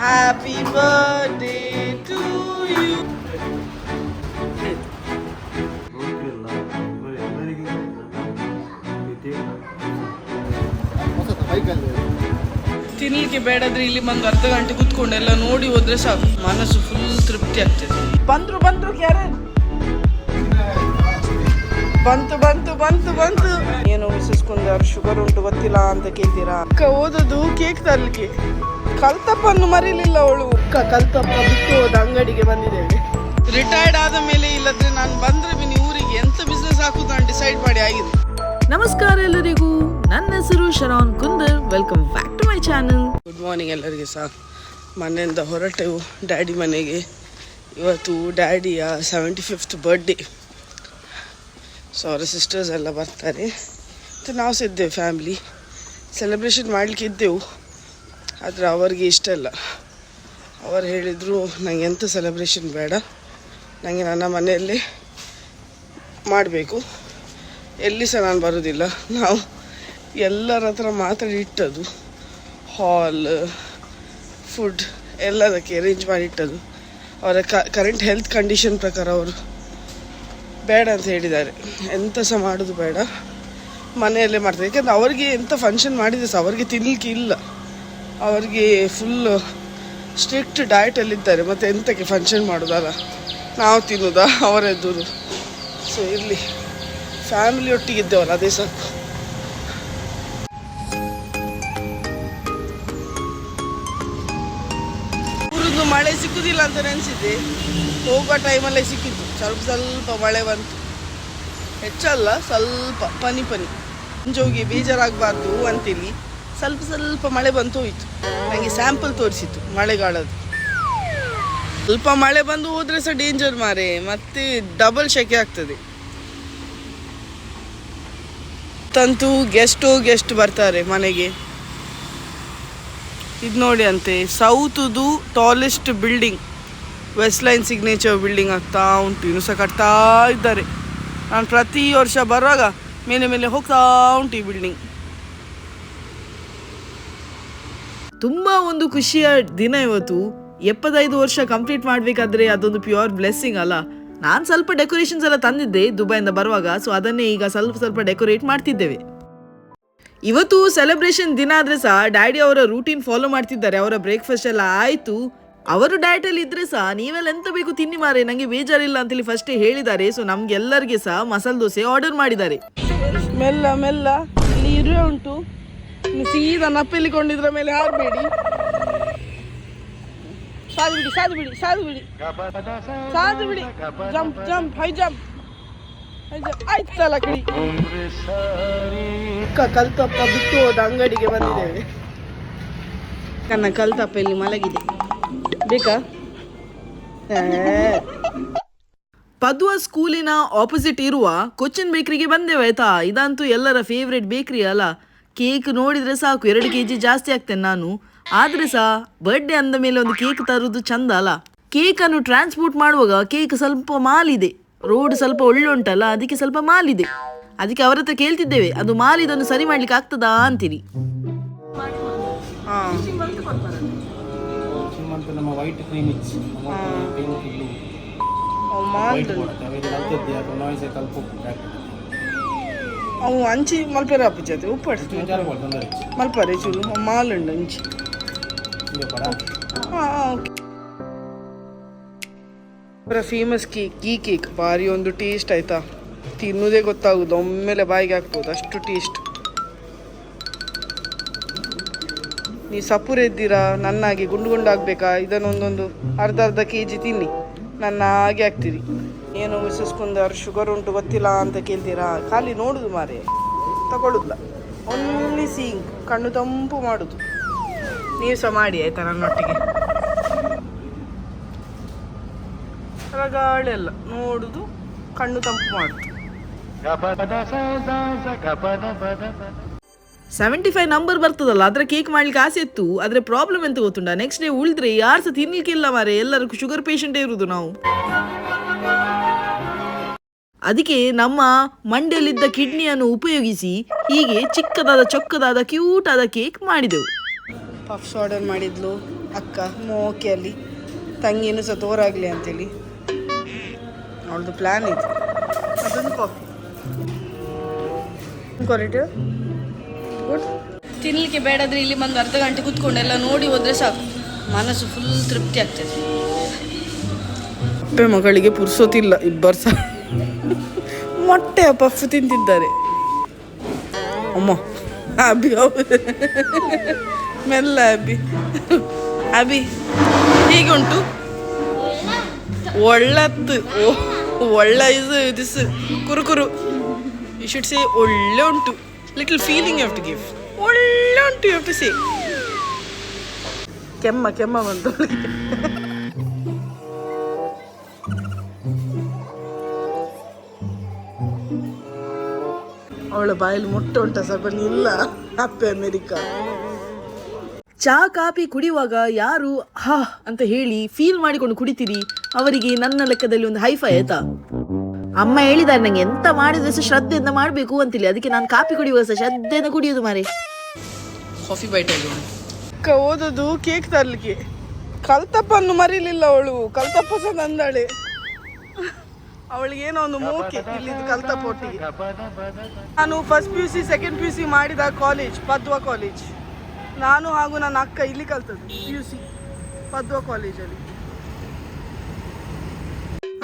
Happy birthday to you. ತಿನ್ಲಿಕ್ಕೆ ಬೇಡಾದ್ರೆ ಇಲ್ಲಿ ಬಂದು ಅರ್ಧ ಗಂಟೆ ಕುತ್ಕೊಂಡು ಎಲ್ಲ ನೋಡಿ ಹೋದ್ರೆ ಸಾಕು. ಮನಸ್ಸು ಫುಲ್ ತೃಪ್ತಿ ಆಗ್ತದೆ. ಬಂದ್ರು ಬಂದ್ರು ಕ್ಯಾರೆ ಬಂತು ಬಂತು ಬಂತು ಬಂತು. ಏನು ಮಿಸಸ್ ಕುಂದರ್ ಶುಗರ್ ಉಂಟು ಗೊತ್ತಿಲ್ಲ ಅಂತ ಕೇಳ್ತೀರಾ? ಅಕ್ಕ ಓದೋದು ಕೇಕ್ ತರ್ಲಿಕ್ಕೆ. ಕಲ್ತಪ್ಪನ್ನು ಮರೀಲಿಲ್ಲ ಅವಳು. ಅಕ್ಕ ಕಲ್ತಪ್ಪ ಬಿಟ್ಟು ಹೋದ ಅಂಗಡಿಗೆ ಬಂದಿದ್ದೇವೆ ರಿಟೈರ್ಡ್ ಆದ ಮೇಲೆ ಇಲ್ಲದ್ರೆ ನಾನು ಬಂದ್ರೆ ಬಿನಿ ಊರಿಗೆ ಎಂತ ಬಿಸ್ನೆಸ್ ಹಾಕುದು ನಾನು ಡಿಸೈಡ್ ಮಾಡಿ ಆಗಿದೆ. ನಮಸ್ಕಾರ ಎಲ್ಲರಿಗೂ. ನನ್ನ ಹೆಸರು Sharon Kunder. Welcome back to my channel good morning ಎಲ್ಲರಿಗೆ ಸಹ ಮನೆಯಿಂದ ಹೊರಟೆವು ಡ್ಯಾಡಿ ಮನೆಗೆ. ಇವತ್ತು ಡ್ಯಾಡಿಯ ಸೆವೆಂಟಿ ಫಿಫ್ತ್ ಬರ್ಡೇ ಸೊ ಅವರ ಸಿಸ್ಟರ್ಸ್ ಎಲ್ಲ ಬರ್ತಾರೆ. ಮತ್ತು ನಾವು ಸಹ ಇದ್ದೇವೆ ಫ್ಯಾಮ್ಲಿ ಸೆಲೆಬ್ರೇಷನ್ ಮಾಡಲಿಕ್ಕೆ ಇದ್ದೆವು. ಆದರೆ ಅವರಿಗೆ ಇಷ್ಟ ಇಲ್ಲ. ಅವರು ಹೇಳಿದರು ನನಗೆ ಎಂಥ ಸೆಲೆಬ್ರೇಷನ್ ಬೇಡ. ನನಗೆ ನನ್ನ ಮನೆಯಲ್ಲಿ ಮಾಡಬೇಕು. ಎಲ್ಲಿ ಸಹ ನಾನು ಬರೋದಿಲ್ಲ. ನಾವು ಎಲ್ಲರ ಹತ್ರ ಮಾತಾಡಿ ಇಟ್ಟದು ಹಾಲ್ ಫುಡ್ ಎಲ್ಲದಕ್ಕೆ ಅರೇಂಜ್ ಮಾಡಿ ಇಟ್ಟದು ಅವರ ಕರೆಂಟ್ ಹೆಲ್ತ್ ಕಂಡೀಷನ್ ಪ್ರಕಾರ ಅವರು ಬೇಡ ಅಂತ ಹೇಳಿದ್ದಾರೆ. ಎಂತ ಸಹ ಮಾಡೋದು ಬೇಡ. ಮನೆಯಲ್ಲೇ ಮಾಡ್ತಾರೆ. ಯಾಕಂದ್ರೆ ಅವರಿಗೆ ಎಂಥ ಫಂಕ್ಷನ್ ಮಾಡಿದ್ರೆ ಸಹ, ಅವರಿಗೆ ತಿನ್ನಲಿಕ್ಕೆ ಇಲ್ಲ. ಅವರಿಗೆ ಫುಲ್ಲು ಸ್ಟ್ರಿಕ್ಟ್ ಡಯಟಲ್ಲಿದ್ದಾರೆ ಮತ್ತು ಎಂತಕ್ಕೆ ಫಂಕ್ಷನ್ ಮಾಡೋದಲ್ಲ? ನಾವು ತಿನ್ನೋದಾ? ಅವರೆದುರು ಸೊ ಇರಲಿ. ಫ್ಯಾಮಿಲಿ ಒಟ್ಟಿಗೆ ಇದ್ದೇವಲ್ಲ ಅದೇ ಸಾಕು. ಊರದ್ದು ಮಳೆ ಸಿಕ್ಕುದಿಲ್ಲ ಅಂತ ನೆನೆಸಿದ್ದೆ. ಹೋಗೋ ಟೈಮಲ್ಲೇ ಸಿಕ್ಕಿತ್ತು ಸ್ವಲ್ಪ ಸ್ವಲ್ಪ ಮಳೆ ಬಂತು. ಹೆಚ್ಚಲ್ಲ ಸ್ವಲ್ಪ, ಪನಿ ಪನಿ. ಮುಂಜೋಗಿ ಬೇಜಾರಾಗಬಾರ್ದು ಅಂತೇಳಿ ಸ್ವಲ್ಪ ಸ್ವಲ್ಪ ಮಳೆ ಬಂತು ಹೋಯ್ತು. ನನಗೆ ಸ್ಯಾಂಪಲ್ ತೋರಿಸಿತ್ತು ಮಳೆಗಾಲದ್ದು. ಸ್ವಲ್ಪ ಮಳೆ ಬಂದು ಹೋದ್ರೆ ಸಹ ಡೇಂಜರ್ ಮಾರೆ, ಮತ್ತೆ ಡಬಲ್ ಶೆಕೆ ಆಗ್ತದೆ. ತಂತು ಗೆಸ್ಟು ಗೆಸ್ಟ್ ಬರ್ತಾರೆ ಮನೆಗೆ. ಇದು ನೋಡಿ ಅಂತೆ, ಸೌತ್ದು tallest building west line signature building ಆಗ್ತಾ ಉಂಟು, ಇನ್ನು ಸಹ ಕಟ್ತಾ ಇದ್ದಾರೆ. ನಾನು ಪ್ರತಿ ವರ್ಷ ಬರುವಾಗ ಮೇಲೆ ಮೇಲೆ ಹೋಗ್ತಾ ಉಂಟು ಈ ಬಿಲ್ಡಿಂಗ್ ತುಂಬಾ ಒಂದು ಖುಷಿಯ ದಿನ ಇವತ್ತು. ಎಪ್ಪತ್ತೈದು ವರ್ಷ ಕಂಪ್ಲೀಟ್ ಮಾಡ್ಬೇಕಾದ್ರೆ ಅದೊಂದು ಪ್ಯೂರ್ ಬ್ಲೆಸ್ಸಿಂಗ್ ಅಲ್ಲ. ನಾನು ಸ್ವಲ್ಪ ಡೆಕೋರೇಷನ್ಸ್ ಎಲ್ಲ ತಂದಿದ್ದೆ ದುಬೈಯಿಂದ ಬರುವಾಗ ಸೊ ಅದನ್ನೇ ಈಗ ಸ್ವಲ್ಪ ಸ್ವಲ್ಪ ಡೆಕೋರೇಟ್ ಮಾಡ್ತಿದ್ದೇವೆ. ಇವತ್ತು ಸೆಲೆಬ್ರೇಷನ್ ದಿನ ಆದರೆ ಸಹ ಡ್ಯಾಡಿ ಅವರ ರೂಟೀನ್ ಫಾಲೋ ಮಾಡ್ತಿದ್ದಾರೆ, ಅವರ ಬ್ರೇಕ್ಫಾಸ್ಟ್ ಎಲ್ಲ ಆಯಿತು. ಅವರು ಡಯಟಲ್ಲಿ ಇದ್ದರೆ ಸಹ ನೀವೆಲ್ಲ ಎಂತ ಬೇಕು ತಿನ್ನಿ ಮಾರೆ, ನಂಗೆ ಬೇಜಾರಿಲ್ಲ ಅಂತೇಳಿ ಫಸ್ಟೇ ಹೇಳಿದ್ದಾರೆ ಸೊ ನಮ್ಗೆಲ್ಲರಿಗೆ ಸಹ ಮಸಾಲೆ ದೋಸೆ ಆರ್ಡರ್ ಮಾಡಿದ್ದಾರೆ. ಮೆಲ್ಲ ಮೆಲ್ಲ, ಇಲ್ಲಿ ಇರುವೆ ಉಂಟು. ಸೀದಾ ನಪ್ಪೆಲಿಕೊಂಡಿದ್ರ ಮೇಲೆ ಹಾರ್ಬೇಡಿ ಸಾದು ಬಿಡಿ ಸಾದು ಬಿಡಿ ಸಾದು ಬಿಡಿ ಸಾದು ಬಿಡಿ jump jump, high jump. High jump. ಆಯ್ತಲ್ಲ ಕಡಿ. ಕ- ಕಲ್ತಪ್ಪ ಬಿಟ್ಟು ಹೋದ ಅಂಗಡಿಗೆ ಬಂದಿದ್ದೇವೆ. ನನ್ನ ಕಲ್ತಪ್ಪ ಇಲ್ಲಿ ಮಲಗಿದೆ. ಬೇಕಾ? ಪದ್ವಾ ಸ್ಕೂಲಿನ ಆಪೋಸಿಟ್ ಇರುವ ಕೊಚ್ಚಿನ್ ಬೇಕ್ರಿಗೆ ಬಂದೇವೆ ಆಯ್ತಾ ಇದಂತೂ ಎಲ್ಲರ ಫೇವ್ರೆಟ್ ಬೇಕ್ರಿ ಅಲ್ಲ. ಕೇಕ್ ನೋಡಿದ್ರೆ ಸಾಕು ಎರಡು ಕೆ ಜಿ ಜಾಸ್ತಿ ಆಗ್ತೇನೆ ನಾನು. ಆದ್ರೆ ಸಹ ಬರ್ಡೇ ಅಂದ ಮೇಲೆ ಒಂದು ಕೇಕ್ ತರುವುದು ಚಂದ ಅಲ್ಲ. ಕೇಕ್ ಅನ್ನು ಟ್ರಾನ್ಸ್ಪೋರ್ಟ್ ಮಾಡುವಾಗ ಕೇಕ್ ಸ್ವಲ್ಪ ಮಾಲಿದೆ. ರೋಡ್ ಸ್ವಲ್ಪ ಒಳ್ಳೆ ಉಂಟಲ್ಲ ಅದಕ್ಕೆ ಸ್ವಲ್ಪ ಮಾಲಿದೆ. ಅದಕ್ಕೆ ಅವರ ಹತ್ರ ಕೇಳ್ತಿದ್ದೇವೆ ಅದು ಮಾಲಿದನ್ನು ಸರಿ ಮಾಡ್ಲಿಕ್ಕೆ ಆಗ್ತದಾ ಅಂತೀರಿ ನಮ್ಮ ಇಚ್ಚಿ ಮಲ್ಪರೆ ಚೂರು ಮಾಲ್ ಉಂಡು ಅಂಚಿ. ಹಿಂಗೆ ಪಡ ಹಾಂ ಓಕೆ. ಅವರ ಫೇಮಸ್ ಕೇಕ್ ಗೀ ಕೇಕ್ ಭಾರಿ ಒಂದು ಟೇಸ್ಟ್ ಆಯ್ತಾ. ತಿನ್ನೋದೇ ಗೊತ್ತಾಗುದು ಒಮ್ಮೆಲೆ ಬಾಯಿಗೆ ಹಾಕ್ಬೋದು ಅಷ್ಟು ಟೇಸ್ಟ್ ನೀ ಸಪುರ ಇದ್ದೀರಾ ನನ್ನಾಗಿ ಗುಂಡು ಗುಂಡು ಆಗ್ಬೇಕಾ ಇದನ್ನೊಂದೊಂದು ಅರ್ಧ ಅರ್ಧ ಕೆ ಜಿ ತಿನ್ನಿ. ನನ್ನ ಹಾಗೆ ಆಗ್ತೀರಿ ಏನು ಮಿಸಸ್ ಕುಂದರ್ ಶುಗರ್ ಉಂಟು ಗೊತ್ತಿಲ್ಲ ಅಂತ ಕೇಳ್ತೀರಾ? ಖಾಲಿ ನೋಡುದು ಮಾರೆ. ತಗೊಳ್ಳುದಿಲ್ಲ ಓನ್ಲಿ ಸೀಂಗ್ ಕಣ್ಣು ತಂಪು ಮಾಡುದು. ನೀವು ಸಹ ಮಾಡಿ ಆಯ್ತಾ ನನ್ನೊಟ್ಟಿಗೆ? ಅಲ್ಲ, ನೋಡುದು, ಕಣ್ಣು ತಂಪು ಮಾಡುದು. ಸೆವೆಂಟಿ ಫೈವ್ ನಂಬರ್ ಬರ್ತದಲ್ಲ ಅದ್ರ ಕೇಕ್ ಮಾಡ್ಲಿಕ್ಕೆ ಆಸೆ ಇತ್ತು. ಆದರೆ ಪ್ರಾಬ್ಲಮ್ ಎಂತ ಗೊತ್ತುಂಟ? ನೆಕ್ಸ್ಟ್ ಡೇ ಉಳಿದ್ರೆ ಯಾರು ಸಹ ತಿನ್ಲಿಕ್ಕಿಲ್ಲ ಮಾರೆ. ಎಲ್ಲರಿಗೂ ಶುಗರ್ ಪೇಷಂಟೇ ಇರುದು ನಾವು. ಅದಕ್ಕೆ ನಮ್ಮ ಮಂಡ್ಯಲ್ಲಿದ್ದ ಕಿಡ್ನಿಯನ್ನು ಉಪಯೋಗಿಸಿ ಹೀಗೆ ಚಿಕ್ಕದಾದ ಚೊಕ್ಕದಾದ ಕ್ಯೂಟ್ ಆದ ಕೇಕ್ ಮಾಡಿದೆವು. ಪಫ್ಸ್ ಆರ್ಡರ್ ಮಾಡಿದ್ಲು ಅಕ್ಕ ಮೋಕೆಯಲ್ಲಿ. ತಂಗಿನೂ ಸಹ ತೋರಾಗಲಿ ಅಂತೇಳಿ. ಅವಳದು ಪ್ಲ್ಯಾನ್ ಇದೆ. ಅದೊಂದು ಕಾಫಿ ಕ್ವಾಲಿಟಿ ಗುಡ್ ತಿನ್ಲಿಕ್ಕೆ ಬೇಡಾದ್ರೆ ಇಲ್ಲಿ ಬಂದು ಅರ್ಧ ಗಂಟೆ ಕೂತ್ಕೊಂಡು ಎಲ್ಲ ನೋಡಿ ಹೋದ್ರೆ ಸಾಕು. ಮನಸ್ಸು ಫುಲ್ ತೃಪ್ತಿ ಆಗ್ತದೆ. ಮಗಳಿಗೆ ಪುರ್ಸೋತಿಲ್ಲ ಇಬ್ಬರು ಸಹ. ಮೊಟ್ಟೆ ಪಫ್ ತಿಂತಿದ್ದಾರೆ. ಅಮ್ಮ ಅಬಿ ಹೌದು. ಮೆಲ್ಲ ಅಬಿ ಅಬಿ ಹೀಗೆ ಉಂಟು ಒಳ್ಳತ್ತು. ಓ- ಒಳ್ಳೆ ಇದು ದಿಸ್ ಕುರುಕುರು ಯು ಶುಡ್ ಸೇ ಒಳ್ಳೆ ಉಂಟು. Little feeling have to give ಒಳ್ಳೆ ಉಂಟು ಯು ಹ್ಯಾವ್ ಟು ಸೇ ಕೆಮ್ಮ ಕೆಮ್ಮ ಬಂತು. ಅವಳ ಬಾಯಲ್ಲಿ ಮೊಟ್ಟೆ ಉಂಟ ಸ್ವಲ್ಪ ಇಲ್ಲ ಅಪ್ಪೆ ಅಮೆರಿಕ ಚಾ ಕಾಪಿ ಕುಡಿಯುವಾಗ ಯಾರು ಹಾ ಅಂತ ಹೇಳಿ ಫೀಲ್ ಮಾಡಿಕೊಂಡು ಕುಡಿತೀರಿ? ಅವರಿಗೆ ನನ್ನ ಲೆಕ್ಕದಲ್ಲಿ ಒಂದು ಹೈಫೈ ಆಯ್ತಾ? ಅಮ್ಮ ಹೇಳಿದ್ದಾರೆ ನಂಗೆ ಎಂತ ಮಾಡಿದ್ರೆ ಸಹ ಶ್ರದ್ಧೆಯಿಂದ ಮಾಡಬೇಕು ಅಂತಿಲ್ಲ. ಅದಕ್ಕೆ ನಾನು ಕಾಪಿ ಕುಡಿಯುವಾಗ ಸಹ ಶ್ರದ್ಧೆಯಿಂದ ಕುಡಿಯೋದು ಮಾರೆ. ಕಾಫಿ ಬೈಟ್ ಅಕ್ಕ ಓದೋದು ಕೇಕ್ ತರ್ಲಿಕ್ಕೆ. ಕಲ್ತಪ್ಪನ್ನು ಮರಿಲಿಲ್ಲ ಅವಳು. ಕಲ್ತಪ್ಪ ಸಹ ನಂದಾಳೆ. ಅವಳಿಗೆ ಏನೋ ಒಂದು ಮೂಕಿ ಇಲ್ಲಿ ಕಲ್ತಪ್ಪ ಪೋಟಿ. ನಾನು first P U C second P U C ಮಾಡಿದ ಕಾಲೇಜ್ ಪದ್ವ ಕಾಲೇಜ್ ನಾನು ಹಾಗೂ ನನ್ನ ಅಕ್ಕ ಇಲ್ಲಿ ಕಲ್ತದ್ದು ಪಿ ಯು ಸಿ ಪದ್ವ ಕಾಲೇಜಲ್ಲಿ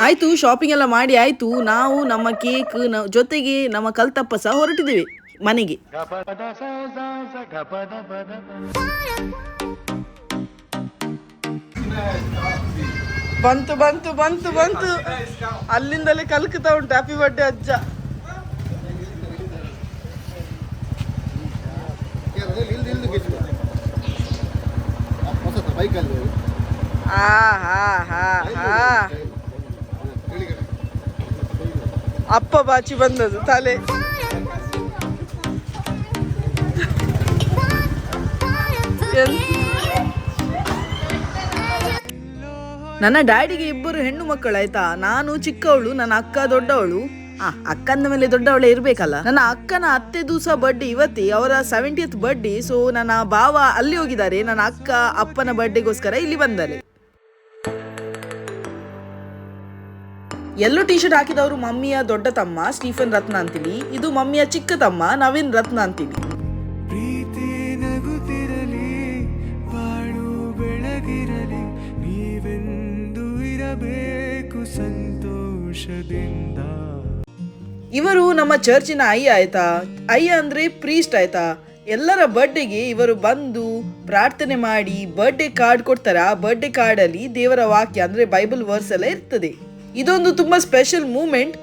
ಆಯ್ತು ಶಾಪಿಂಗ್ ಎಲ್ಲ ಮಾಡಿ ಆಯ್ತು. ನಾವು ನಮ್ಮ ಕೇಕ್ ಜೊತೆಗೆ ನಮ್ಮ ಕಲ್ತಪ್ಪ ಸಹ ಹೊರಟಿದ್ದೇವೆ ಮನೆಗೆ. ಬಂತು ಬಂತು ಬಂತು ಬಂತು. ಅಲ್ಲಿಂದಲೇ ಕಲ್ಕುತ್ತಾ ಉಂಟು. ಹ್ಯಾಪಿ ಬರ್ಡೇ ಅಜ್ಜ. ಅಪ್ಪ ಬಾಚಿ ಬಂದದು ತಲೆ. ಎಂತ ನನ್ನ ಡ್ಯಾಡಿಗೆ ಇಬ್ಬರು ಹೆಣ್ಣು ಮಕ್ಕಳು ಆಯ್ತಾ? ನಾನು ಚಿಕ್ಕವಳು, ನನ್ನ ಅಕ್ಕ ದೊಡ್ಡವಳು. ಆ, ಅಕ್ಕನ ಮೇಲೆ ದೊಡ್ಡವಳೆ ಇರ್ಬೇಕಲ್ಲ? ನನ್ನ ಅಕ್ಕನ ಅತ್ತೆ ದಿವಸ ಬಡ್ಡಿ ಇವತ್ತಿ, ಅವರ ಸೆವೆಂಟಿಯತ್ ಬಡ್ಡಿ ಸೊ ನನ್ನ ಭಾವ ಅಲ್ಲಿ ಹೋಗಿದ್ದಾರೆ. ನನ್ನ ಅಕ್ಕ ಅಪ್ಪನ ಬರ್ಡೇಗೋಸ್ಕರ ಇಲ್ಲಿ ಬಂದರೆ ಎಲ್ಲೋ ಟಿ ಶರ್ಟ್ ಹಾಕಿದವರು ಮಮ್ಮಿಯ ದೊಡ್ಡ ತಮ್ಮ, ಸ್ಟೀಫನ್ ರತ್ನ ಅಂತೀವಿ ಇದು ಮಮ್ಮಿಯ ಚಿಕ್ಕ ತಮ್ಮ, ನವೀನ್ ರತ್ನ ಅಂತೀವಿ ಸಂತೋಷದಿಂದ. ಇವರು ನಮ್ಮ ಚರ್ಚಿನ ಅಯ್ಯ ಆಯ್ತಾ? ಅಯ್ಯ ಅಂದ್ರೆ ಪ್ರೀಸ್ಟ್ ಆಯ್ತಾ? ಎಲ್ಲರ ಬರ್ಡೇಗೆ ಇವರು ಬಂದು ಪ್ರಾರ್ಥನೆ ಮಾಡಿ ಬರ್ಡೇ ಕಾರ್ಡ್ ಕೊಡ್ತಾರೆ? ಆ ಬರ್ಡೆ ಕಾರ್ಡ್ ಅಲ್ಲಿ ದೇವರ ವಾಕ್ಯ ಅಂದ್ರೆ ಬೈಬಲ್ ವರ್ಸ್ ಎಲ್ಲ ಇರ್ತದೆ. ಇದೊಂದು ತುಂಬಾ ಸ್ಪೆಷಲ್ ಮೂಮೆಂಟ್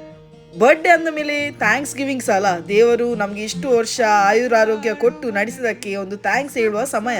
ಬರ್ಡೇ ಅಂದ ಮೇಲೆ ಥ್ಯಾಂಕ್ಸ್ ಗಿವಿಂಗ್ಸ್ ಅಲ್ಲ ದೇವರು ನಮ್ಗೆ ಇಷ್ಟು ವರ್ಷ ಆಯುರಾರೋಗ್ಯ ಕೊಟ್ಟು ನಡೆಸಿದಕ್ಕೆ ಒಂದು ಥ್ಯಾಂಕ್ಸ್ ಹೇಳುವ ಸಮಯ.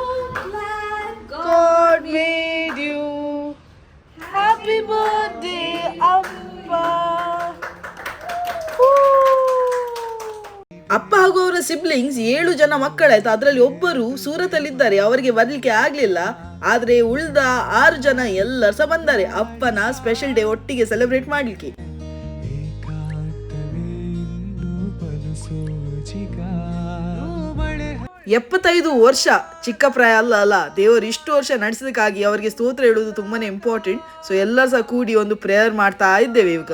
God made you. Happy birthday, Appa. ಅಪ್ಪ ಹಾಗೂ ಅವರ ಸಿಬ್ಲಿಂಗ್ಸ್ ಏಳು ಜನ ಮಕ್ಕಳಾಯ್ತು ಅದರಲ್ಲಿ ಒಬ್ಬರು ಸೂರತಲ್ಲಿದ್ದಾರೆ. ಅವರಿಗೆ ಬರ್ಲಿಕ್ಕೆ ಆಗ್ಲಿಲ್ಲ. ಆದ್ರೆ ಉಳಿದ ಆರು ಜನ ಎಲ್ಲರೂ ಸಹ ಬಂದ್ದಾರೆ ಅಪ್ಪನ ಸ್ಪೆಷಲ್ ಡೇ ಒಟ್ಟಿಗೆ ಸೆಲೆಬ್ರೇಟ್ ಮಾಡ್ಲಿಕ್ಕೆ. ಎಪ್ಪತ್ತೈದು ವರ್ಷ ಚಿಕ್ಕ ಪ್ರಾಯ ಅಲ್ಲ ಅಲ್ಲ. ದೇವರು ಇಷ್ಟು ವರ್ಷ ನಡೆಸೋದಕ್ಕಾಗಿ ಅವರಿಗೆ ಸ್ತೋತ್ರ ಹೇಳುವುದು ತುಂಬಾನೇ ಇಂಪಾರ್ಟೆಂಟ್ ಸೊ ಎಲ್ಲರೂ ಸಹ ಕೂಡಿ ಒಂದು ಪ್ರೇಯರ್ ಮಾಡ್ತಾ ಇದ್ದೇವೆ ಈಗ.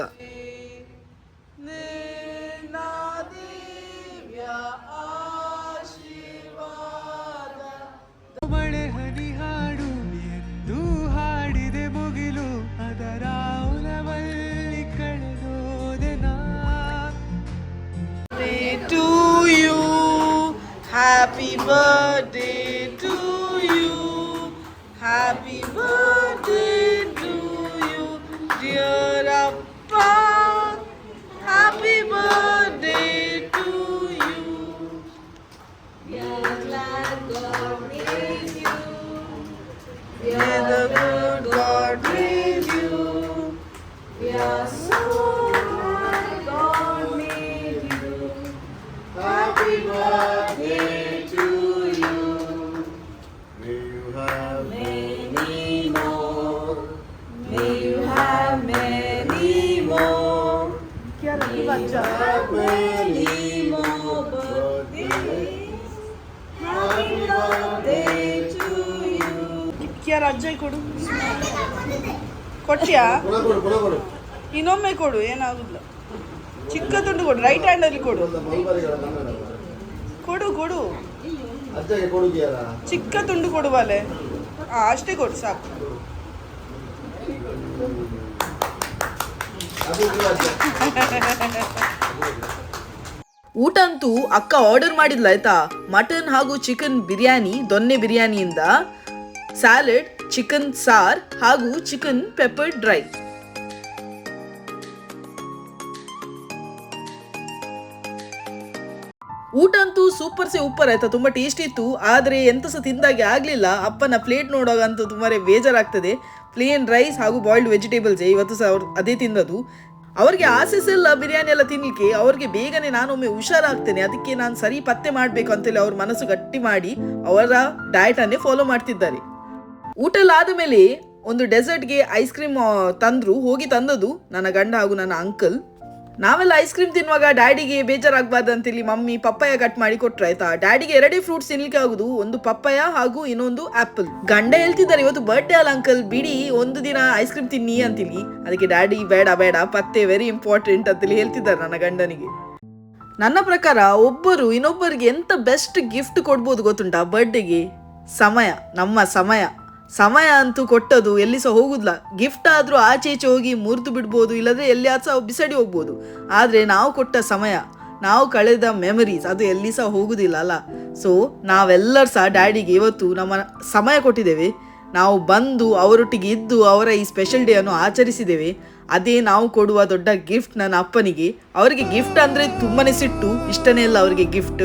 You. ಯಾರ ಅಜ್ಜಯ್ ಕೊಡು. ಕೊಟ್ಟಿಯಾ? ಇನ್ನೊಮ್ಮೆ ಕೊಡು, ಏನಾಗುದಿಲ್ಲ. ಚಿಕ್ಕ ತುಂಡು ಕೊಡು ರೈಟ್ ಹ್ಯಾಂಡಲ್ಲಿ ಕೊಡು. ಕೊಡು ಕೊಡು. ಕೊಡುದಿಯಲ್ಲ ಚಿಕ್ಕ ತುಂಡು ಕೊಡುವಲೆ ಅಷ್ಟೇ ಕೊಡು, ಸಾಕು. ಊಟ ಅಂತೂ ಅಕ್ಕ ಆರ್ಡರ್ ಮಾಡಿದ್ಲ ಆಯ್ತಾ? ಮಟನ್ ಹಾಗೂ ಚಿಕನ್ ಬಿರಿಯಾನಿ, ದೊನ್ನೆ ಬಿರಿಯಾನಿಯಿಂದ. ಸ್ಯಾಲೆಡ್ ಚಿಕನ್ ಸಾರ್ ಹಾಗೂ ಚಿಕನ್ ಪೆಪ್ಪರ್ ಡ್ರೈ ಊಟ ಅಂತೂ ಸೂಪರ್ ಸೆ ಉಪ್ಪರ್ ಆಯ್ತಾ? ತುಂಬಾ ಟೇಸ್ಟ್ ಇತ್ತು. ಆದ್ರೆ ಎಂತ ತಿಂದಾಗೆ ಆಗ್ಲಿಲ್ಲ. ಅಪ್ಪನ ಪ್ಲೇಟ್ ನೋಡುವಾಗ ಅಂತೂ ತುಂಬಾ ಬೇಜಾರಾಗ್ತದೆ. ಪ್ಲೇನ್ ರೈಸ್ ಹಾಗೂ ಬಾಯ್ಲ್ಡ್ ವೆಜಿಟೇಬಲ್ಸ್ ಇವತ್ತು ಸಹ ಅವ್ರು ಅದೇ ತಿನ್ನೋದು ಅವ್ರಿಗೆ ಆಸೆಸ್ ಎಲ್ಲ ಬಿರಿಯಾನಿ ಎಲ್ಲ ತಿನ್ಲಿಕ್ಕೆ ಅವ್ರಿಗೆ ಬೇಗನೆ ನಾನೊಮ್ಮೆ ಹುಷಾರಾಗ್ತೇನೆ. ಅದಕ್ಕೆ ನಾನು ಸರಿ ಪತ್ತೆ ಮಾಡಬೇಕು ಅಂತೇಳಿ ಅವ್ರ ಮನಸ್ಸು ಗಟ್ಟಿ ಮಾಡಿ ಅವರ ಡಯಟ್ ಅನ್ನೇ ಫಾಲೋ ಮಾಡ್ತಿದ್ದಾರೆ. ಊಟ ಎಲ್ಲ ಆದಮೇಲೆ ಒಂದು ಡೆಸರ್ಟ್ಗೆ ಐಸ್ ಕ್ರೀಮ್ ತಂದ್ರು, ಹೋಗಿ ತಂದದ್ದು ನನ್ನ ಗಂಡ ಹಾಗೂ ನನ್ನ ಅಂಕಲ್ ನಾವೆಲ್ಲ ಐಸ್ ಕ್ರೀಮ್ ತಿನ್ನುವಾಗ ಡ್ಯಾಡಿಗೆ ಬೇಜಾರಾಗಬಾರ್ದು ಅಂತೇಳಿ ಮಮ್ಮಿ ಪಪ್ಪಾಯ ಕಟ್ ಮಾಡಿ ಕೊಟ್ರೆ, ಆಯ್ತಾ? ಡ್ಯಾಡಿಗೆ ಎರಡೇ ಫ್ರೂಟ್ಸ್ ತಿನ್ಲಿಕ್ಕೆ ಆಗುದು, ಒಂದು ಪಪ್ಪಾಯ ಹಾಗೂ ಇನ್ನೊಂದು ಆಪಲ್ ಗಂಡ ಹೇಳ್ತಿದ್ದಾರೆ ಇವತ್ತು ಬರ್ಡೇ ಅಲ್ಲ ಅಂಕಲ್ ಬಿಡಿ ಒಂದು ದಿನ ಐಸ್ ಕ್ರೀಮ್ ತಿನ್ನಿ ಅಂತೇಳಿ ಅದಕ್ಕೆ ಡ್ಯಾಡಿ, ಬೇಡ ಬೇಡ, ಪತ್ತೆ ವೆರಿ ಇಂಪಾರ್ಟೆಂಟ್ ಅಂತೇಳಿ ಹೇಳ್ತಿದ್ದಾರೆ ನನ್ನ ಗಂಡನಿಗೆ. ನನ್ನ ಪ್ರಕಾರ ಒಬ್ಬರು ಇನ್ನೊಬ್ಬರಿಗೆ ಎಂತ ಬೆಸ್ಟ್ ಗಿಫ್ಟ್ ಕೊಡ್ಬೋದು ಗೊತ್ತುಂಟಾ ಬರ್ಡೇಗೆ ಸಮಯ, ನಮ್ಮ ಸಮಯ. ಸಮಯ ಅಂತೂ ಕೊಟ್ಟದು, ಎಲ್ಲಿ ಸಹ ಹೋಗುದಿಲ್ಲ. ಗಿಫ್ಟ್ ಆದರೂ ಆಚೆ ಈಚೆ ಹೋಗಿ ಮುರಿದು ಬಿಡ್ಬೋದು, ಇಲ್ಲದ್ರೆ ಎಲ್ಲಿ ಸಹ ಬಿಸಾಡಿ ಹೋಗ್ಬೋದು. ಆದರೆ ನಾವು ಕೊಟ್ಟ ಸಮಯ, ನಾವು ಕಳೆದ ಮೆಮರೀಸ್ ಅದು ಎಲ್ಲಿ ಸಹ ಹೋಗುದಿಲ್ಲ ಅಲ್ಲ. ಸೊ ನಾವೆಲ್ಲರೂ ಸಹ ಡ್ಯಾಡಿಗೆ ಇವತ್ತು ನಮ್ಮ ಸಮಯ ಕೊಟ್ಟಿದ್ದೇವೆ. ನಾವು ಬಂದು, ಅವರೊಟ್ಟಿಗೆ ಇದ್ದು, ಅವರ ಈ ಸ್ಪೆಷಲ್ ಡೇ ಅನ್ನು ಆಚರಿಸಿದ್ದೇವೆ. ಅದೇ ನಾವು ಕೊಡುವ ದೊಡ್ಡ ಗಿಫ್ಟ್ ನನ್ನ ಅಪ್ಪನಿಗೆ. ಅವರಿಗೆ ಗಿಫ್ಟ್ ಅಂದರೆ ತುಂಬಾನೇ ಸಿಟ್ಟು, ಇಷ್ಟನೇ ಇಲ್ಲ ಅವರಿಗೆ ಗಿಫ್ಟ್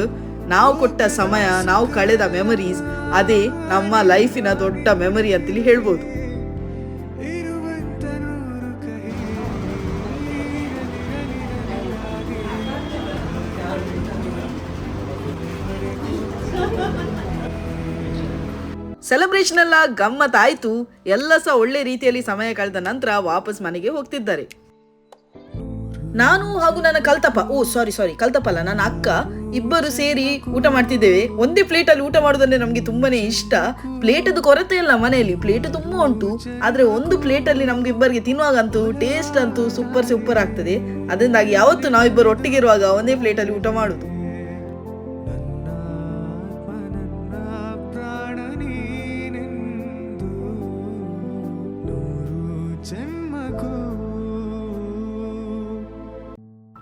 ನಾವು ಕೊಟ್ಟ ಸಮಯ, ನಾವು ಕಳೆದ ಮೆಮರೀಸ್ ಅದೇ ನಮ್ಮ ಲೈಫಿನ ದೊಡ್ಡ ಮೆಮರಿ ಅಂತೇಳಿ ಹೇಳ್ಬೋದು. ಸೆಲೆಬ್ರೇಷನ್ ಎಲ್ಲ ಗಮ್ಮತ್ ಆಯ್ತು. ಎಲ್ಲ ಸಹ ಒಳ್ಳೆ ರೀತಿಯಲ್ಲಿ ಸಮಯ ಕಳೆದ ನಂತರ ವಾಪಸ್ ಮನೆಗೆ ಹೋಗ್ತಿದ್ದಾರೆ. ನಾನು ಹಾಗೂ ನನ್ನ ಕಲ್ತಪ್ಪ, ಓ ಸಾರಿ ಸಾರಿ ಕಲ್ತಪ್ಪ ಅಲ್ಲ ನನ್ನ ಅಕ್ಕ ಇಬ್ಬರು ಸೇರಿ ಊಟ ಮಾಡ್ತಿದ್ದೇವೆ. ಒಂದೇ ಪ್ಲೇಟ್ ಅಲ್ಲಿ ಊಟ ಮಾಡೋದಂದ್ರೆ ನಮ್ಗೆ ತುಂಬಾನೇ ಇಷ್ಟ. ಪ್ಲೇಟ್ ಅದು ಕೊರತೆ ಇಲ್ಲ ಮನೆಯಲ್ಲಿ. ಪ್ಲೇಟ್ ತುಂಬಾ ಉಂಟು. ಆದ್ರೆ ಒಂದು ಪ್ಲೇಟ್ ಅಲ್ಲಿ ನಮ್ಗೆ ಇಬ್ಬರಿಗೆ ತಿನ್ನುವಾಗಂತೂ ಟೇಸ್ಟ್ ಅಂತೂ ಸೂಪರ್ ಸೂಪರ್ ಆಗ್ತದೆ. ಅದರಿಂದಾಗಿ ಯಾವತ್ತು ನಾವಿಬ್ಬರು ಒಟ್ಟಿಗೆ ಇರುವಾಗ ಒಂದೇ ಪ್ಲೇಟ್ ಅಲ್ಲಿ ಊಟ ಮಾಡುದು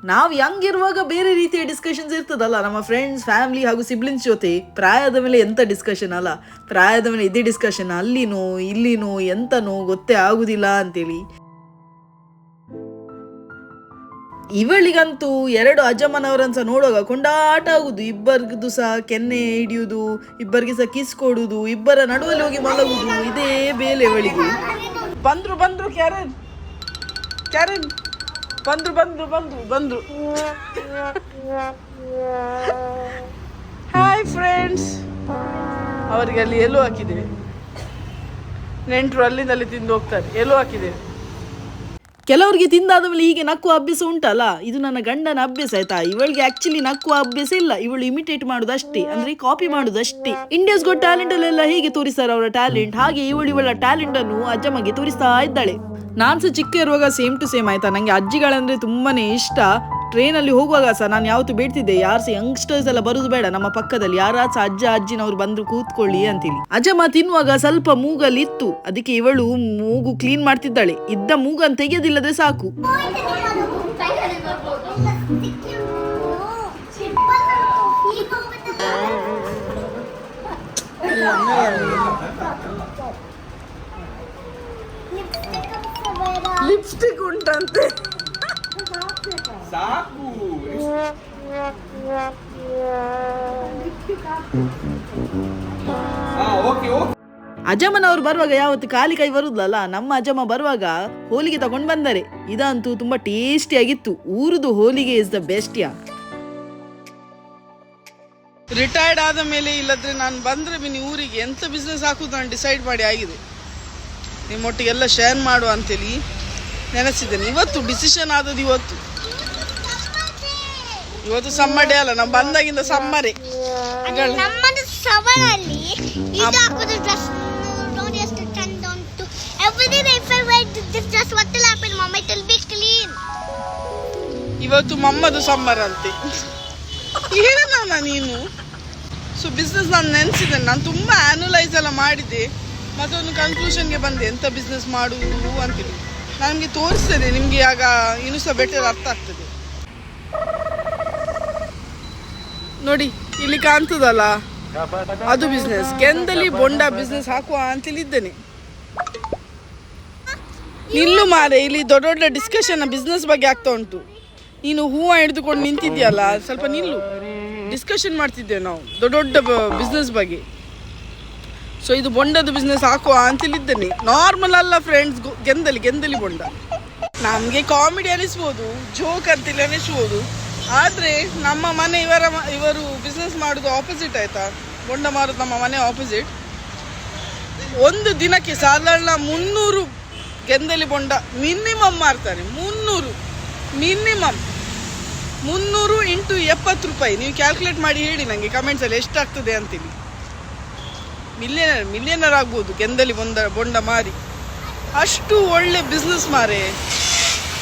ನಾವು ಯಂಗ್ ಇರುವಾಗ ಬೇರೆ ರೀತಿಯ ಡಿಸ್ಕಷನ್ಸ್ ಇರ್ತದಲ್ಲ, ನಮ್ಮ ಫ್ರೆಂಡ್ಸ್ ಫ್ಯಾಮಿಲಿ ಹಾಗೂ ಸಿಬ್ಲಿಂಗ್ಸ್ ಜೊತೆ ಪ್ರಾಯದ ಮೇಲೆ ಎಂತ ಡಿಸ್ಕಷನ್ ಅಲ್ಲ? ಪ್ರಾಯದ ಮೇಲೆ ಇದೇ ಡಿಸ್ಕಷನ್ ಅಲ್ಲಿನೋ, ಇಲ್ಲಿನೋ, ಎಂತನೋ ಗೊತ್ತೇ ಆಗುದಿಲ್ಲ ಅಂತೇಳಿ. ಇವಳಿಗಂತೂ ಎರಡು ಅಜ್ಜಮ್ಮನವರನ್ನು ಸಹ ನೋಡುವಾಗ ಕೊಂಡಾಟ ಆಗುದು ಇಬ್ಬರಿಗೂ ಸಹ ಕೆನ್ನೆ ಹಿಡಿಯುವುದು, ಇಬ್ಬರಿಗೆ ಸಹ ಕಿಸ್ ಕೊಡುದು ಇಬ್ಬರ ನಡುವಲ್ಲಿ ಹೋಗಿ ಮಲಗುದು ಇದೇ ಬೇಲೆ ಇವಳಿಗೆ ಬಂದ್ರು ಬಂದ್ರು, ಕ್ಯಾರನ್. ಕ್ಯಾರನ್. ಬಂದ್ರು ಬಂದ್ರು ಬಂದ್ರು ಬಂದ್ರು. ಹಾಯ್ ಫ್ರೆಂಡ್ಸ್ ಅವರಿಗೆ ಅಲ್ಲಿ ಎಲ್ಲೋ ಹಾಕಿದ್ದೀವಿ. ನೆಂಟರು ಅಲ್ಲಿಂದ ಅಲ್ಲಿ ತಿಂದು ಹೋಗ್ತಾರೆ. ಎಲ್ಲೋ ಹಾಕಿದ್ದೀವಿ. ಕೆಲವರಿಗೆ ತಿಂದಾದ ಮೇಲೆ ಹೀಗೆ ನಕ್ಕುವ ಅಭ್ಯಾಸ ಉಂಟಲ್ಲ? ಇದು ನನ್ನ ಗಂಡನ ಅಭ್ಯಾಸ ಆಯ್ತಾ? ಇವಳಿಗೆ ಆಕ್ಚುಲಿ ನಕ್ಕುವ ಅಭ್ಯಾಸ ಇಲ್ಲ. ಇವಳು ಇಮಿಟೇಟ್ ಮಾಡೋದಷ್ಟೇ. ಅಂದ್ರೆ ಕಾಪಿ ಮಾಡೋದಷ್ಟೇ. ಇಂಡಿಯಾಸ್ ಗೋ ಟ್ಯಾಲೆಂಟ್ ಅಲ್ಲೆಲ್ಲ ಹೇಗೆ ತೋರಿಸ್ತಾರೆ ಅವರ ಟ್ಯಾಲೆಂಟ್ ಹಾಗೆ ಇವಳು ಇವಳ ಟ್ಯಾಲೆಂಟ್ ಅನ್ನು ಅಜ್ಜಮ್ಮಗೆ ತೋರಿಸ್ತಾ ಇದ್ದಾಳೆ. ನಾನು ಸಹ ಚಿಕ್ಕ ಇರುವಾಗ ಸೇಮ್ ಟು ಸೇಮ್ ಆಯ್ತಾ? ನಂಗೆ ಅಜ್ಜಿಗಳಂದ್ರೆ ತುಂಬಾನೇ ಇಷ್ಟ. ಟ್ರೈನಲ್ಲಿ ಹೋಗುವಾಗ ಸಹ ನಾನು ಯಾವತ್ತು ಬೇಡ್ತಿದ್ದೆ, ಯಾರು ಸಹ ಯಂಗ್ಸ್ಟರ್ಸ್ ಎಲ್ಲ ಬರುದು ಬೇಡ, ನಮ್ಮ ಪಕ್ಕದಲ್ಲಿ ಯಾರಾದ್ರೂ ಸಹ ಅಜ್ಜ, ಅಜ್ಜಿನವ್ರು ಬಂದ್ರು ಕೂತ್ಕೊಳ್ಳಿ ಅಂತೇಳಿ ಅಜಮ್ಮ ತಿನ್ನುವಾಗ ಸ್ವಲ್ಪ ಮೂಗಲ್ಲಿ ಇತ್ತು ಅದಕ್ಕೆ ಇವಳು ಮೂಗು ಕ್ಲೀನ್ ಮಾಡ್ತಿದ್ದಾಳೆ. ಇದ್ದ ಮೂಗನ್ನು ತೆಗೆಯೋದಿಲ್ಲದೆ ಸಾಕು. ಲಿಪ್ಸ್ಟಿಕ್ ಉಂಟಂತೆ. ಸಾಕು. ಅಜಮ್ಮನವ್ರು ಬರುವಾಗ ಯಾವತ್ತು ಖಾಲಿ ಕೈ ಬರುದಲ್ಲ ನಮ್ಮ ಅಜಮ್ಮ ಬರುವಾಗ ಹೋಲಿಗೆ ತಗೊಂಡ್ ಬಂದರೆ. ಇದಂತೂ ತುಂಬಾ ಟೇಸ್ಟಿ ಆಗಿತ್ತು. ಊರದು ಹೋಲಿಗೆ is the best yeah? Retired ಆದ ಮೇಲೆ ಇಲ್ಲದ್ರೆ ನಾನು ಬಂದ್ರೆ ಬಿನಿ ಊರಿಗೆ ಎಂತ ಬಿಸ್ನೆಸ್ ಹಾಕುದು ನಾನು ಡಿಸೈಡ್ ಮಾಡಿ ಆಗಿದೆ. ನಿಮ್ಮೊಟ್ಟಿಗೆಲ್ಲ ಶೇರ್ ಮಾಡುವ ಅಂತೇಳಿ. ನೆನೆಸಿದ್ದೇನೆ. ಇವತ್ತು ಡಿಸಿಷನ್ ಆದದ್ದು ಇವತ್ತು. ಇವತ್ತು ಸಮ್ಮರ್ ಡೇ ಅಲ್ಲ ನಾವು ಬಂದಾಗಿಂದ ಸಮ್ಮರೆ ನಮ್ಮದು ಸವರಲ್ಲಿ ಇದು ಹಾಕೋದು ಡ್ರೆಸ್ ನೋಡಿ ಎಷ್ಟು ಚಂದ ಉಂಟು. Every day if I wear this dress what will happen mumma it will be clean ಇವತ್ತು ಮಮ್ಮದು ಸಮ್ಮರ್ ಅಂತೆ. ಏನಣ್ಣ ನೀನು? ಸೊ ಬಿಸ್ನೆಸ್ ನಾನು ನೆನೆಸಿದ್ದೇನೆ. ನಾನು ತುಂಬ ಅನಲೈಸ್ ಎಲ್ಲ ಮಾಡಿದೆ ಮತ್ತೊಂದು ಕನ್ಕ್ಲೂಷನ್ಗೆ ಬಂದೆ. ಎಂಥ ಬಿಸ್ನೆಸ್ ಮಾಡುವುದು ಅಂತೇಳಿ ನನಗೆ ತೋರಿಸ್ತದೆ, ನಿಮಗೆ ಆಗ ಇನ್ನೂ ಸಹ ಬೆಟರ್ ಅರ್ಥ ಆಗ್ತದೆ. ನೋಡಿ, ಇಲ್ಲಿ ಕಾಣ್ತದಲ್ಲ? ಅದು ಬಿಸ್ನೆಸ್ ಕೆಂದಲಿ ಬೊಂಡ ಬಿಸ್ನೆಸ್ ಹಾಕುವ ಅಂತೇಳಿ ಇದ್ದೇನೆ ನಿಲ್ಲು ಮಾರೆ, ಇಲ್ಲಿ ದೊಡ್ಡ ದೊಡ್ಡ ಡಿಸ್ಕಷನ್ ಬಿಸ್ನೆಸ್ ಬಗ್ಗೆ ಆಗ್ತಾ ಉಂಟು. ನೀನು ಹೂವು ಹಿಡಿದುಕೊಂಡು ನಿಂತಿದ್ಯಲ್ಲ, ಸ್ವಲ್ಪ ನಿಲ್ಲು. ಡಿಸ್ಕಷನ್ ಮಾಡ್ತಿದ್ದೇವೆ ನಾವು, ದೊಡ್ಡ ದೊಡ್ಡ ಬಿಸ್ನೆಸ್ ಬಗ್ಗೆ. ಸೊ ಇದು ಬೊಂಡದ ಬಿಸ್ನೆಸ್ ಹಾಕುವ ಅಂತೇಳಿದ್ದೇನೆ ನಾರ್ಮಲ್ ಅಲ್ಲ ಫ್ರೆಂಡ್ಸ್ ಗೆಂದಲಿ ಗೆಂದಲಿ ಬೊಂಡ. ನಮಗೆ ಕಾಮಿಡಿ ಅನಿಸ್ಬೋದು ಜೋಕ್ ಅಂತೇಳಿ ಅನಿಸ್ಬೋದು. ಆದರೆ ನಮ್ಮ ಮನೆ ಇವರ ಇವರು ಬಿಸ್ನೆಸ್ ಮಾಡೋದು ಆಪೋಸಿಟ್ ಆಯ್ತಾ? ಬೊಂಡ ಮಾರೋದು ನಮ್ಮ ಮನೆ ಆಪೋಸಿಟ್ ಒಂದು ದಿನಕ್ಕೆ ಸಾಧಾರಣ ಮುನ್ನೂರು ಗೆಂದಲಿ ಬೊಂಡ ಮಿನಿಮಮ್ ಮಾರ್ತಾರೆ, ಮುನ್ನೂರು. ಮಿನಿಮಮ್ ಮುನ್ನೂರು ಇಂಟು ಎಪ್ಪತ್ತು ರೂಪಾಯಿ. ನೀವು ಕ್ಯಾಲ್ಕುಲೇಟ್ ಮಾಡಿ ಹೇಳಿ ನನಗೆ ಕಮೆಂಟ್ಸಲ್ಲಿ ಎಷ್ಟಾಗ್ತದೆ ಅಂತೇಳಿ ಮಿಲಿಯನರ್ ಮಿಲಿಯನರ್ ಆಗ್ಬೋದು ಕೆಂದಲಿ ಬೊಂದ, ಬೊಂಡ ಮಾರಿ. ಅಷ್ಟು ಒಳ್ಳೆ ಬಿಸ್ನೆಸ್ ಮಾರೆ.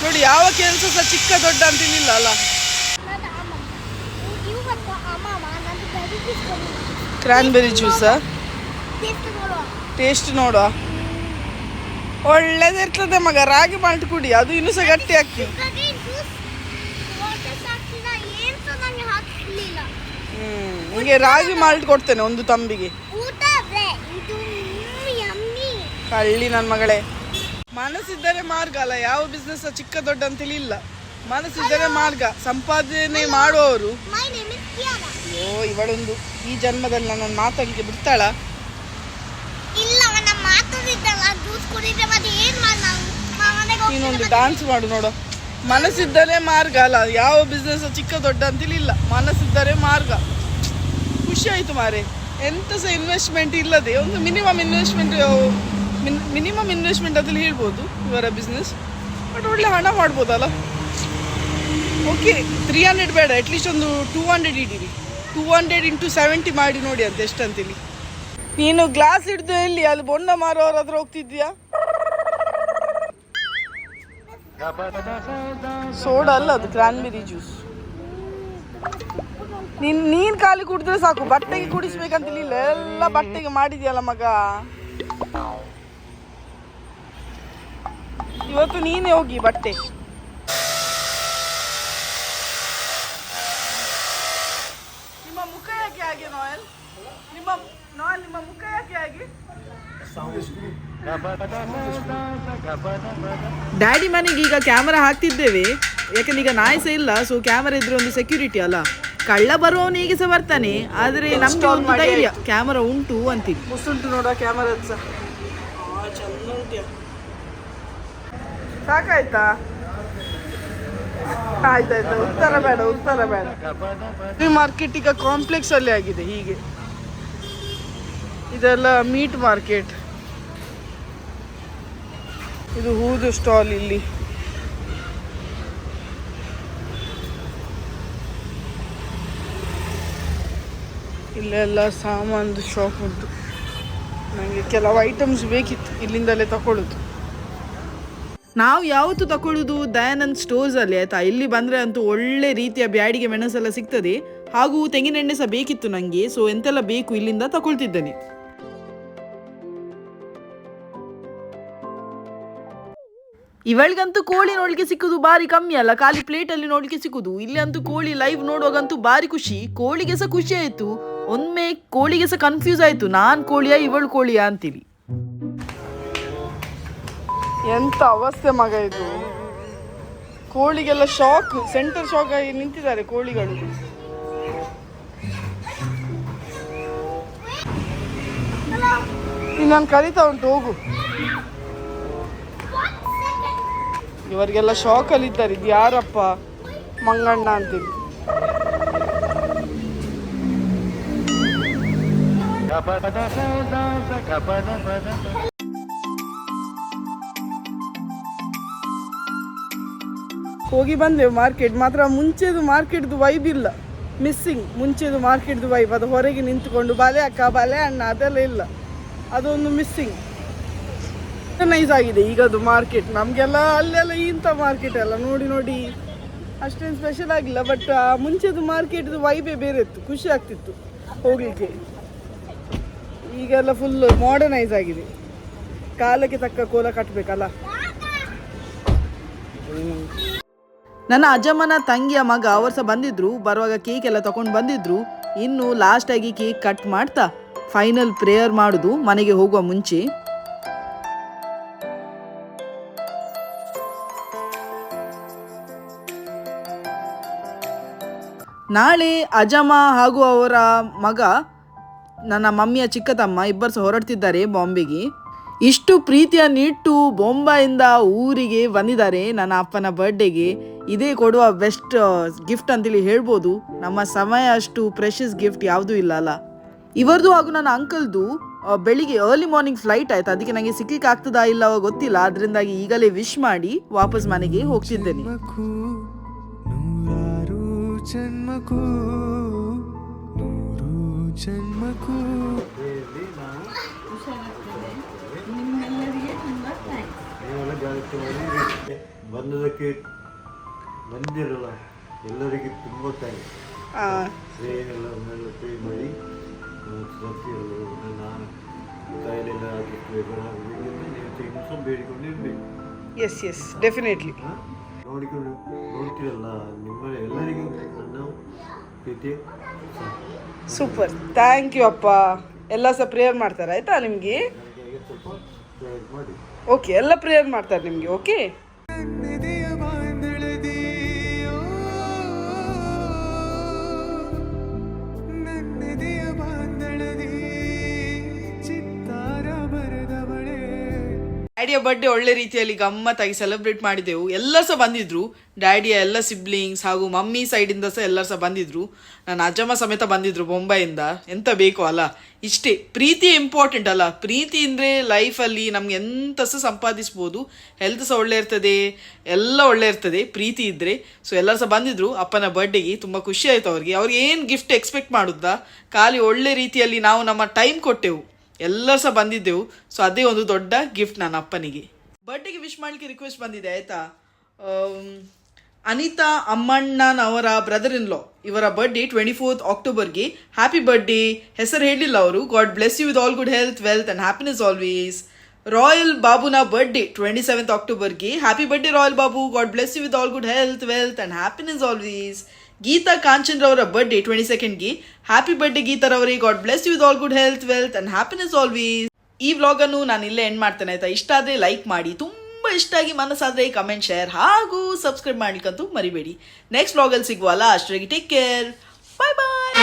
ನೋಡಿ, ಯಾವ ಕೆಲಸ ಸಹ ಚಿಕ್ಕ ದೊಡ್ಡ ಅಂತ ಅಂತಿಲ್ಲ ಅಲ್ಲ. ಕ್ರ್ಯಾನ್ಬೆರಿ ಜ್ಯೂಸಾ ಟೇಸ್ಟ್ ನೋಡುವ. ಒಳ್ಳೇದಿರ್ತದೆ ಮಗ, ರಾಗಿ ಮಾಲ್ಟ್ ಕುಡಿ, ಅದು ಇನ್ನೂ ಸಹ ಗಟ್ಟಿ ಆಗ್ತದೆ ಹ್ಞೂ ನಿಮಗೆ ರಾಗಿ ಮಾಲ್ಟ್ ಕೊಡ್ತೇನೆ ಒಂದು ತಂಬಿಗೆ. ಕಳ್ಳಿ ನನ್ನ ಮಗಳೇ. ಮನಸ್ಸಿದ್ದರೆ ಮಾರ್ಗ ಅಲ್ಲ ಯಾವ ಬಿಸ್ನೆಸ್ ಚಿಕ್ಕ ದೊಡ್ಡ ಅಂತೇಳಿ ಇಲ್ಲ ಮನಸ್ಸಿದ್ದರೆ ಮಾರ್ಗ ಸಂಪಾದನೆ ಮಾಡುವವರು ಓ ಇವಳೊಂದು ಈ ಜನ್ಮದಲ್ಲಿ ನನ್ನ ಮಾತಾಡಲಿಕ್ಕೆ ಬಿಡ್ತಾಳ? ನೀನೊಂದು ಡಾನ್ಸ್ ಮಾಡು ನೋಡು. ಮನಸ್ಸಿದ್ದರೆ ಮಾರ್ಗ ಅಲ್ಲ ಯಾವ ಬಿಸ್ನೆಸ್ ಚಿಕ್ಕ ದೊಡ್ಡ ಅಂತೇಳಿ ಇಲ್ಲ ಮನಸ್ಸಿದ್ದರೆ ಮಾರ್ಗ. ಖುಷಿ ಆಯ್ತು ಮಾರೆ. ಎಂತ ಸಹ ಇನ್ವೆಸ್ಟ್ಮೆಂಟ್ ಇಲ್ಲದೆ ಒಂದು ಮಿನಿಮಮ್ ಇನ್ವೆಸ್ಟ್ಮೆಂಟ್ ಮಿನಿಮಮ್ ಇನ್ವೆಸ್ಟ್ಮೆಂಟ್ ಅದ್ರಲ್ಲಿ ಹೇಳ್ಬೋದು, ಇವರ ಬಿಸ್ನೆಸ್ ಬಟ್ ಒಳ್ಳೆ ಹಣ ಮಾಡ್ಬೋದಲ್ಲ? ಓಕೆ ತ್ರೀ ಹಂಡ್ರೆಡ್ ಬೇಡ ಅಟ್ಲೀಸ್ಟ್ ಒಂದು ಟೂ ಹಂಡ್ರೆಡ್ ಇಡೀರಿ. ಟೂ ಹಂಡ್ರೆಡ್ ಇಂಟು ಸೆವೆಂಟಿ ಮಾಡಿ ನೋಡಿ ಅಂತ ಎಷ್ಟು ಅಂತೀನಿ ನೀನು ಗ್ಲಾಸ್ ಹಿಡ್ದು ಎಲ್ಲಿ ಅಲ್ಲಿ ಬೊಂಡ ಮಾರೋರ ಹತ್ರ ಹೋಗ್ತಿದ್ಯಾ? ಸೋಡಾ ಅಲ್ಲ ಅದು ಕ್ರಾನ್ಬೆರಿ ಜ್ಯೂಸ್ ನೀನ್ ನೀನ್ ಖಾಲಿ ಕುಡಿದ್ರೆ ಸಾಕು, ಬಟ್ಟೆಗೆ ಕುಡಿಸ್ಬೇಕಂತಿಲ್ಲ ಎಲ್ಲ ಬಟ್ಟೆಗೆ ಮಾಡಿದ್ಯಲ್ಲ ಮಗ? ಇವತ್ತು ನೀನೇ ಹೋಗಿ ಬಟ್ಟೆ. ನಿಮ್ಮ ಮುಖ ಯಾಕೆ ಹಾಗೆ ನೋಯಲ್? ನಿಮ್ಮ ನೋಯಲ್ ನಿಮ್ಮ ಮುಖ ಯಾಕೆ ಹಾಗೆ? ಡ್ಯಾಡಿ ಮನೆಗೆ ಈಗ ಕ್ಯಾಮರಾ ಹಾಕ್ತಿದ್ದೇವೆ. ಯಾಕಂದ್ರೆ ಈಗ ನಾಯಿ ಸಹ ಇಲ್ಲ ಸೊ ಕ್ಯಾಮರಾ ಇದ್ರೆ ಒಂದು ಸೆಕ್ಯೂರಿಟಿ ಅಲ್ಲ. ಕಳ್ಳ ಬರುವವನು ಈಗ ಸಹ ಬರ್ತಾನೆ ಆದ್ರೆ ನಮ್ಗೆ ಒಂದು ಧೈರ್ಯ ಕ್ಯಾಮರಾ ಉಂಟು ಅಂತೀವಿ ಮುಸುಂಟು ನೋಡ ಕ್ಯಾಮರಾ ಸಹ ಸಾಕಾಯ್ತಾ? ಆಯ್ತಾಯ್ತು, ಉತ್ತರ ಬೇಡ ಉತ್ತರ ಬೇಡ. ಮಾರ್ಕೆಟ್ ಈಗ ಕಾಂಪ್ಲೆಕ್ಸ್ ಅಲ್ಲಿ ಆಗಿದೆ, ಹೀಗೆ. ಇದೆಲ್ಲ ಮೀಟ್ ಮಾರ್ಕೆಟ್ ಇದು ಹೂದು ಸ್ಟಾಲ್ ಇಲ್ಲಿ. ಇಲ್ಲೆಲ್ಲ ಸಾಮಾನ್ದು ಶಾಪ್ ಉಂಟು. ನನಗೆ ಕೆಲವು ಐಟಮ್ಸ್ ಬೇಕಿತ್ತು, ಇಲ್ಲಿಂದಲೇ ತಗೊಳ್ಳೋದು ನಾವು ಯಾವತ್ತು ತಗೊಳ್ಳೋದು ದಯಾನಂದ್ ಸ್ಟೋರ್ಸ್ ಅಲ್ಲಿ, ಆಯ್ತಾ? ಇಲ್ಲಿ ಬಂದ್ರೆ ಅಂತೂ ಒಳ್ಳೆ ರೀತಿಯ ಬ್ಯಾಡಿಗೆ ಮೆಣಸೆಲ್ಲ ಸಿಗ್ತದೆ. ಹಾಗೂ ತೆಂಗಿನೆಣ್ಣೆ ಸಹ ಬೇಕಿತ್ತು ನನಗೆ ಸೊ ಎಂತೆಲ್ಲ ಬೇಕು ಇಲ್ಲಿಂದ ತಗೊಳ್ತಿದ್ದೇನೆ ಇವಳಿಗಂತೂ ಕೋಳಿ ನೋಡ್ಲಿಕ್ಕೆ ಸಿಕ್ಕುದು ಬಾರಿ ಕಮ್ಮಿ ಅಲ್ಲ, ಖಾಲಿ ಪ್ಲೇಟ್ ಅಲ್ಲಿ ನೋಡ್ಲಿಕ್ಕೆ ಸಿಕ್ಕುದು. ಇಲ್ಲಿ ಅಂತೂ ಕೋಳಿ ಲೈವ್ ನೋಡುವಾಗಂತೂ ಬಾರಿ ಖುಷಿ. ಕೋಳಿಗೆ ಸಹ ಖುಷಿ ಆಯ್ತು. ಒಮ್ಮೆ ಕೋಳಿಗೆ ಸಹ ಕನ್ಫ್ಯೂಸ್ ಆಯ್ತು. ನಾನ್ ಕೋಳಿಯಾ, ಇವಳು ಕೋಳಿಯಾ ಅಂತೀವಿ. ಎಂತ ಅವಸ್ಥೆ ಮಗ ಇದು. ಕೋಳಿಗೆಲ್ಲ ಶಾಕ್ ಸೆಂಟರ್ ಶಾಕ್ ಆಗಿ ನಿಂತಿದ್ದಾರೆ ಕೋಳಿಗಳು. ನಾನು ಕರಿತಾ ಉಂಟು, ಹೋಗು. ಇವರಿಗೆಲ್ಲ ಶಾಕ್ ಅಲ್ಲಿ ಇದ್ದಾರೆ, ಇದು ಯಾರಪ್ಪ? ಮಂಗಣ್ಣ ಅಂತೇಳಿ ಹೋಗಿ ಬಂದೆವು ಮಾರ್ಕೆಟ್ ಮಾತ್ರ ಮುಂಚೆದು ಮಾರ್ಕೆಟ್ದು ವೈಬ್ ಇಲ್ಲ. ಮಿಸ್ಸಿಂಗ್ ಮುಂಚೆದು ಮಾರ್ಕೆಟ್ದು ವೈಬ್ ಅದು ಹೊರಗೆ ನಿಂತುಕೊಂಡು ಬಾಲೆ ಅಕ್ಕ, ಬಾಲೆ ಅಣ್ಣ, ಅದೆಲ್ಲ ಇಲ್ಲ. ಅದೊಂದು ಮಿಸ್ಸಿಂಗ್ ನೈಸ್ ಆಗಿದೆ ಈಗದು ಮಾರ್ಕೆಟ್ ನಮಗೆಲ್ಲ ಅಲ್ಲೆಲ್ಲ ಇಂಥ ಮಾರ್ಕೆಟ್ ಎಲ್ಲ ನೋಡಿ ನೋಡಿ ಅಷ್ಟೇನು ಸ್ಪೆಷಲ್ ಆಗಿಲ್ಲ. ಬಟ್ ಮುಂಚೆದು ಮಾರ್ಕೆಟ್ದು ವೈಬೇ ಬೇರೆ ಇತ್ತು. ಖುಷಿ ಆಗ್ತಿತ್ತು ಹೋಗಲಿಕ್ಕೆ. ಈಗೆಲ್ಲ ಫುಲ್ ಮಾಡರ್ನೈಸ್ ಆಗಿದೆ. ಕಾಲಕ್ಕೆ ತಕ್ಕ ಕೋಲ ಕಟ್ಟಬೇಕಲ್ಲ ನನ್ನ ಅಜ್ಜಮ್ಮನ ತಂಗಿಯ ಮಗ ಅವರು ಸಹ ಬಂದಿದ್ರು, ಬರುವಾಗ ಕೇಕ್ ಎಲ್ಲ ತಗೊಂಡು ಬಂದಿದ್ರು. ಇನ್ನು ಲಾಸ್ಟ್ ಆಗಿ ಕೇಕ್ ಕಟ್ ಮಾಡ್ತಾ ಫೈನಲ್ ಪ್ರೇಯರ್ ಮಾಡುದು, ಮನೆಗೆ ಹೋಗುವ ಮುಂಚೆ. ನಾಳೆ ಅಜಮ ಹಾಗೂ ಅವರ ಮಗ, ನನ್ನ ಮಮ್ಮಿಯ ಚಿಕ್ಕ ತಮ್ಮ ಇಬ್ಬರು ಸಹ ಹೊರಡ್ತಿದ್ದಾರೆ ಬಾಂಬೆಗೆ. ಇಷ್ಟು ಪ್ರೀತಿಯನ್ನಿಟ್ಟು ಬೊಂಬಾಯಿಂದ ಊರಿಗೆ ಬಂದಿದ್ದಾರೆ ನನ್ನ ಅಪ್ಪನ ಬರ್ಡೇಗೆ ಇದೇ ಕೊಡುವ ಬೆಸ್ಟ್ ಗಿಫ್ಟ್ ಅಂತೇಳಿ ಹೇಳ್ಬೋದು. ನಮ್ಮ ಸಮಯ ಅಷ್ಟು ಪ್ರೆಷಸ್ ಗಿಫ್ಟ್ ಯಾವುದೂ ಇಲ್ಲ ಅಲ್ಲ. ಇವರದು ಹಾಗೂ ನನ್ನ ಅಂಕಲ್ದು ಬೆಳಿಗ್ಗೆ ಅರ್ಲಿ ಮಾರ್ನಿಂಗ್ ಫ್ಲೈಟ್ ಆಯ್ತು. ಅದಕ್ಕೆ ನನಗೆ ಸಿಕ್ಕಲಿಕ್ಕೆ ಆಗ್ತದಾ ಇಲ್ಲವ ಗೊತ್ತಿಲ್ಲ. ಅದರಿಂದಾಗಿ ಈಗಲೇ ವಿಶ್ ಮಾಡಿ ವಾಪಸ್ ಮನೆಗೆ ಹೋಗ್ತಿದ್ದೇನೆ. ಜನ್ಮಕ್ಕೂ ನೂರು ಬಂದದಕ್ಕೆ ಬಂದಿರಲ್ಲ ಎಲ್ಲರಿಗೆ ತುಂಬ ಥ್ಯಾಂಕ್ಸ್ ಪೇ ಮಾಡಿ ನಾನು ಕಾಯಿಲೆಲ್ಲ ಬೇಡಿಕೊಂಡಿರ್ಬೇಕು. ಎಸ್ ಎಸ್ ಡೆಫಿನೆಟ್ಲಿ ಹಾಂ ನೋಡಿಕೊಂಡು ನೋಡ್ತೀರಲ್ಲ ನಿಮ್ಮ ಎಲ್ಲರಿಗೂ ನನ್ನ ಪ್ರೀತಿ. ಸೂಪರ್ ಥ್ಯಾಂಕ್ ಯು ಅಪ್ಪ. ಎಲ್ಲ ಸಹ ಪ್ರೇಯರ್ ಮಾಡ್ತಾರೆ ಆಯ್ತಾ ನಿಮಗೆ? ಓಕೆ ಎಲ್ಲ ಪ್ರೇಯರ್ ಮಾಡ್ತಾರೆ ನಿಮಗೆ ಓಕೆ ಡ್ಯಾಡಿಯ ಬರ್ಡೇ ಒಳ್ಳೆ ರೀತಿಯಲ್ಲಿ ಗಮ್ಮತ್ತಾಗಿ ಸೆಲೆಬ್ರೇಟ್ ಮಾಡಿದೆವು ಎಲ್ಲರೂ ಸಹ ಬಂದಿದ್ರು. ಡ್ಯಾಡಿಯ ಎಲ್ಲ ಸಿಬ್ಲಿಂಗ್ಸ್ ಹಾಗೂ ಮಮ್ಮಿ ಸೈಡಿಂದ ಸಹ ಎಲ್ಲರೂ ಸಹ ಬಂದಿದ್ರು. ನನ್ನ ಅಜ್ಜಮ್ಮ ಸಮೇತ ಬಂದಿದ್ರು ಬೊಂಬೈಯಿಂದ ಎಂತ ಬೇಕು ಅಲ್ಲ. ಇಷ್ಟೇ. ಪ್ರೀತಿ ಇಂಪಾರ್ಟೆಂಟ್ ಅಲ್ಲ. ಪ್ರೀತಿ ಅಂದರೆ ಲೈಫಲ್ಲಿ ನಮ್ಗೆ ಎಂತ ಸಹ ಸಂಪಾದಿಸ್ಬೋದು. ಹೆಲ್ತ್ ಸಹ ಒಳ್ಳೆ ಇರ್ತದೆ. ಎಲ್ಲ ಒಳ್ಳೆ ಇರ್ತದೆ. ಪ್ರೀತಿ ಇದ್ರೆ. ಸೊ ಎಲ್ಲರೂ ಸಹ ಬಂದಿದ್ರು. ಅಪ್ಪನ ಬರ್ಡೇಗೆ ತುಂಬ ಖುಷಿ ಆಯ್ತು ಅವ್ರಿಗೆ. ಅವ್ರಿಗೆ ಏನು ಗಿಫ್ಟ್ ಎಕ್ಸ್ಪೆಕ್ಟ್ ಮಾಡುತ್ತಾ ಖಾಲಿ ಒಳ್ಳೆ ರೀತಿಯಲ್ಲಿ ನಾವು ನಮ್ಮ ಟೈಮ್ ಕೊಟ್ಟೆವು. ಎಲ್ಲರೂ ಸಹ ಬಂದಿದ್ದೆವು. ಸೊ ಅದೇ ಒಂದು ದೊಡ್ಡ ಗಿಫ್ಟ್ ನನ್ನ ಅಪ್ಪನಿಗೆ. ಬರ್ಡೇಗೆ ವಿಶ್ ಮಾಡಲಿಕ್ಕೆ ರಿಕ್ವೆಸ್ಟ್ ಬಂದಿದೆ, ಆಯಿತಾ? ಅನಿತಾ ಅಮ್ಮಣ್ಣನವರ ಬ್ರದರ್ ಇನ್ ಲಾ ಇವರ ಬರ್ಡೇ ಟ್ವೆಂಟಿ ಫೋರ್ತ್ ಅಕ್ಟೋಬರ್ಗೆ ಹ್ಯಾಪಿ ಬರ್ಡೇ ಹೆಸರು ಹೇಳಿಲ್ಲ ಅವರು. God bless you with all good health wealth and happiness always Royal ಬಾಬುನ birthday twenty seventh ಅಕ್ಟೋಬರ್ಗೆ happy birthday Royal Babu God bless you with all good health wealth and happiness always Geeta Kanchan ರವರ birthday twenty ಸೆಕೆಂಡ್ಗೆ happy birthday ಗೀತಾರವರಿಗೆ God bless with all good health wealth and happiness always ಈ ವ್ಲಾಗನ್ನು ನಾನು ಇಲ್ಲೇ end ಮಾಡ್ತೇನೆ, ಆಯ್ತಾ? ಇಷ್ಟ ಆದರೆ ಲೈಕ್ ಮಾಡಿ. ತುಂಬ ಇಷ್ಟ ಆಗಿ ಮನಸ್ಸಾದರೆ ಕಮೆಂಟ್ ಶೇರ್ ಹಾಗೂ ಸಬ್ಸ್ಕ್ರೈಬ್ ಮಾಡ್ಲಿಕ್ಕಂತೂ ಮರಿಬೇಡಿ. ನೆಕ್ಸ್ಟ್ ವ್ಲಾಗಲ್ಲಿ ಸಿಗುವಲ್ಲ ಅಷ್ಟರಿಗೆ ಟೇಕ್ ಕೇರ್ ಬಾಯ್ ಬಾಯ್